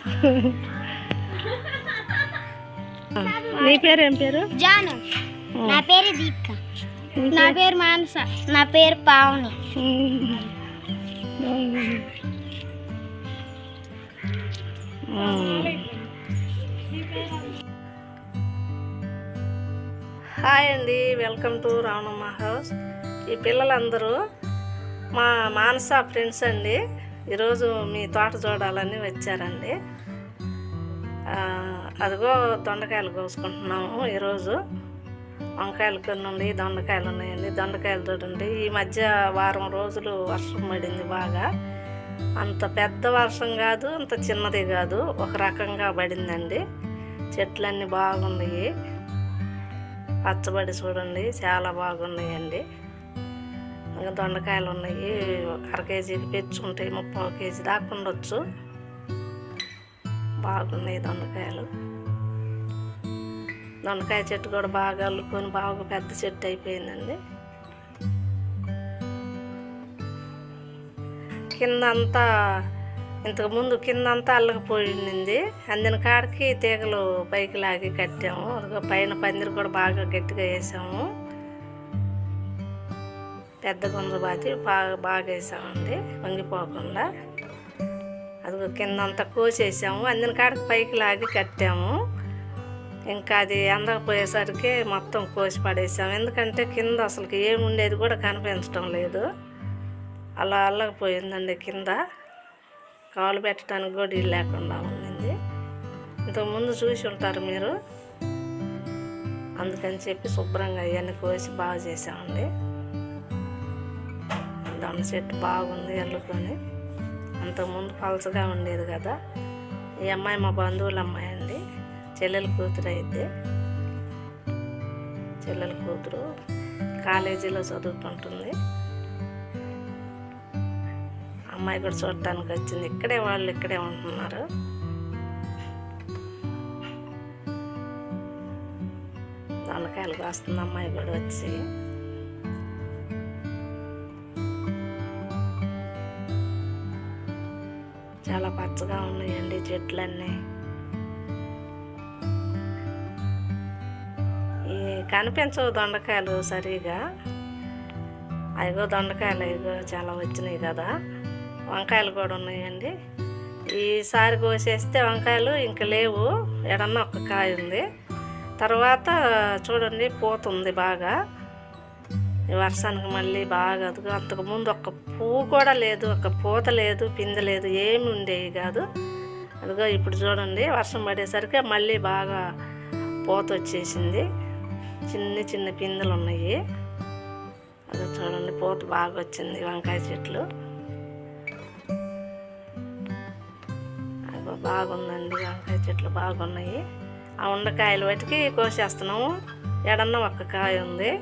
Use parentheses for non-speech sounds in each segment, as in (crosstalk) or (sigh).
(laughs) నీ పేరు ఏం పేరు? జాను. నా పేరు దీపిక. నా పేరు మానస. నా పేరు పావని. హాయ్ అండి వెల్కమ్ టు రావణమ్మ హౌస్. ఈ పిల్లలందరూ మా మానస ఫ్రెండ్స్ అండి. ఈరోజు మీ తోట చూడాలని వచ్చారండి. అదిగో దొండకాయలు కోసుకుంటున్నాము ఈరోజు. వంకాయలు కొన్ని ఉన్నాయి దొండకాయలు ఉన్నాయండి. దొండకాయలు చూడండి ఈ మధ్య వారం రోజులు వర్షం పడింది బాగా. అంత పెద్ద వర్షం కాదు అంత చిన్నది కాదు ఒక రకంగా పడిందండి. చెట్లన్నీ బాగున్నాయి. పచ్చబడి చూడండి చాలా బాగున్నాయండి. ఇంకా దొండకాయలు ఉన్నాయి. అర కేజీకి పెంచుకుంటాయి ముప్పై కేజీ దాకా ఉండొచ్చు. బాగున్నాయి దొండకాయలు. దొండకాయ చెట్టు కూడా బాగా అల్లుకొని బాగా పెద్ద చెట్టు అయిపోయిందండి. కింద అంతా ఇంతకుముందు కింద అంతా అల్లకపోయింది అందిన కాడికి తీగలు పైకి లాగి కట్టాము. అదిగో పైన పందిరి కూడా బాగా గట్టిగా వేసాము. పెద్ద గుంజ బాతి బాగా బాగా వేసామండి వంగిపోకుండా. అది కింద అంతా కోసేసాము. అందిన కాడికి పైకి లాగి కట్టాము. ఇంకా అది అందకపోయేసరికి మొత్తం కోసి పడేసాము. ఎందుకంటే కింద అసలుకి ఏమి ఉండేది కూడా కనిపించడం లేదు. అలా అల్లకపోయిందండి కింద. కాలు పెట్టడానికి కూడా ఇల్లు లేకుండా ఉండింది. ఇంతకుముందు చూసి ఉంటారు మీరు. అందుకని చెప్పి శుభ్రంగా అవన్నీ కోసి బాగా చేసామండి. దొండ చెట్టు బాగుంది ఎల్లుకొని అంతకుముందు పలసగా ఉండేది కదా. ఈ అమ్మాయి మా బంధువుల అమ్మాయి అండి. చెల్లెల కూతురు అయితే చెల్లెల కూతురు కాలేజీలో చదువుకుంటుంది. అమ్మాయి కూడా చూడటానికి వచ్చింది. ఇక్కడే వాళ్ళు ఇక్కడే ఉంటున్నారు. దొండకాయలు కాస్తుంది అమ్మాయి కూడా వచ్చి. పచ్చగా ఉన్నాయండి చెట్లన్నీ. ఈ కనిపించవు దొండకాయలు సరిగా. అదిగో దొండకాయలు అదిగో చాలా వచ్చినాయి కదా. వంకాయలు కూడా ఉన్నాయండి. ఈసారి కోసేస్తే వంకాయలు ఇంక లేవు. ఎడన్నా ఒక కాయ ఉంది. తర్వాత చూడండి పోతుంది బాగా. వర్షానికి మళ్ళీ బాగా అదుగు అంతకుముందు ఒక్క పువ్వు కూడా లేదు ఒక్క పూత లేదు పిందె లేదు ఏమి ఉండేవి కాదు. అదిగో ఇప్పుడు చూడండి వర్షం పడేసరికి మళ్ళీ బాగా పూత వచ్చేసింది. చిన్న చిన్న పిందెలు ఉన్నాయి. అది చూడండి పూత బాగా వచ్చింది వంకాయ చెట్లు. అగో బాగుందండి వంకాయ చెట్లు బాగున్నాయి. ఆ ఉండకాయలు వాటికి కోసేస్తున్నాము. ఎడన్నా ఒక్క కాయ ఉంది.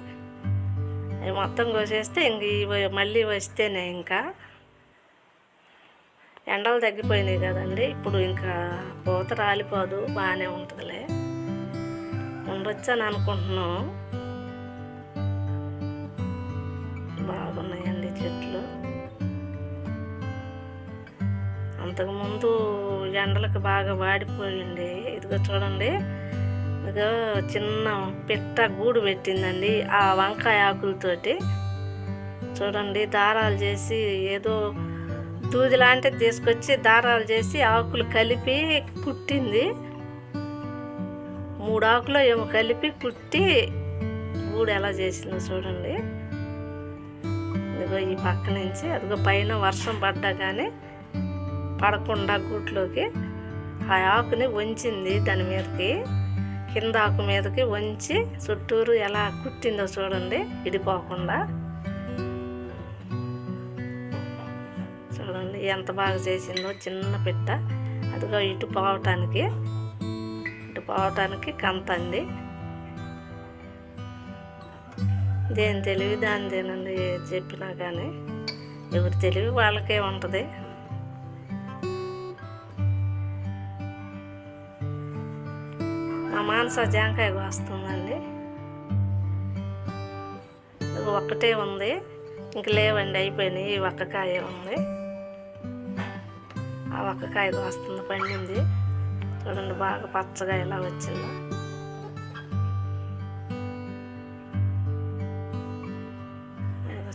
అవి మొత్తం కోసేస్తే ఇంక ఇవి మళ్ళీ వస్తేనే ఇంకా ఎండలు తగ్గిపోయినాయి కదండి. ఇప్పుడు ఇంకా పూత రాలిపోదు బాగానే ఉంటుందిలే. ఉండొచ్చు అని అనుకుంటున్నాం. బాగున్నాయండి చెట్లు. అంతకుముందు ఎండలకు బాగా వాడిపోయింది. ఇదిగో చూడండి. చిన్న పిట్ట గూడు పెట్టిందండి ఆ వంకాయ ఆకులతోటి. చూడండి దారాలు చేసి ఏదో దూది లాంటిది తీసుకొచ్చి దారాలు చేసి ఆకులు కలిపి కుట్టింది. మూడు ఆకులు ఏమో కలిపి కుట్టి గూడు ఎలా చేసిందో చూడండి. ఇదిగో ఈ పక్క నుంచి అదిగో పైన వర్షం పడ్డా కానీ పడకుండా గూట్లోకి ఆ ఆకుని వంచింది దాని మీదకి. కింద ఆకు మీదకి వంచి చుట్టూరు ఎలా కుట్టిందో చూడండి. ఇడిపోకుండా చూడండి ఎంత బాగా చేసిందో చిన్న పిట్ట. అదిగో ఇటు పోవటానికి. ఇటు పోవటానికి కంత అండి. దేని తెలివి దానిదేనండి దేనండి చెప్పినా కానీ. ఎవరి తెలివి వాళ్ళకే ఉంటుంది. మా మానస జాంకాయ వస్తుందండి ఒక్కటే ఉంది. ఇంక లేవండి అయిపోయినాయి. ఈ ఒక్కకాయ ఉంది. ఆ ఒక్కకాయ కోస్తుంది వస్తుంది పండింది. చూడండి బాగా పచ్చగా ఎలా వచ్చిందో.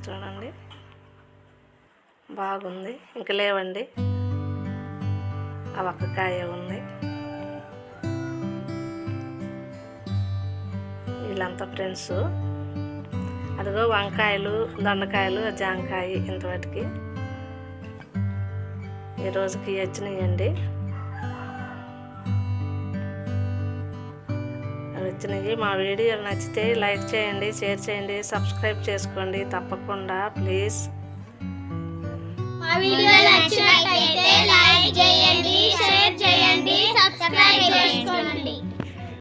చూడండి. బాగుంది. ఇంక లేవండి. ఆ ఒక్కకాయ ఉంది. వీళ్ళంతా ఫ్రెండ్స్. అదిగో వంకాయలు దొండకాయలు జాంకాయ ఇంతవాటికి ఈ రోజుకి వచ్చినాయండి. వచ్చినాయి. మా వీడియోలు నచ్చితే లైక్ చేయండి షేర్ చేయండి సబ్స్క్రైబ్ చేసుకోండి. తప్పకుండా ప్లీజ్. మా వీడియో నచ్చినట్లయితే లైక్ చేయండి షేర్ చేయండి సబ్స్క్రైబ్ చేసుకోండి.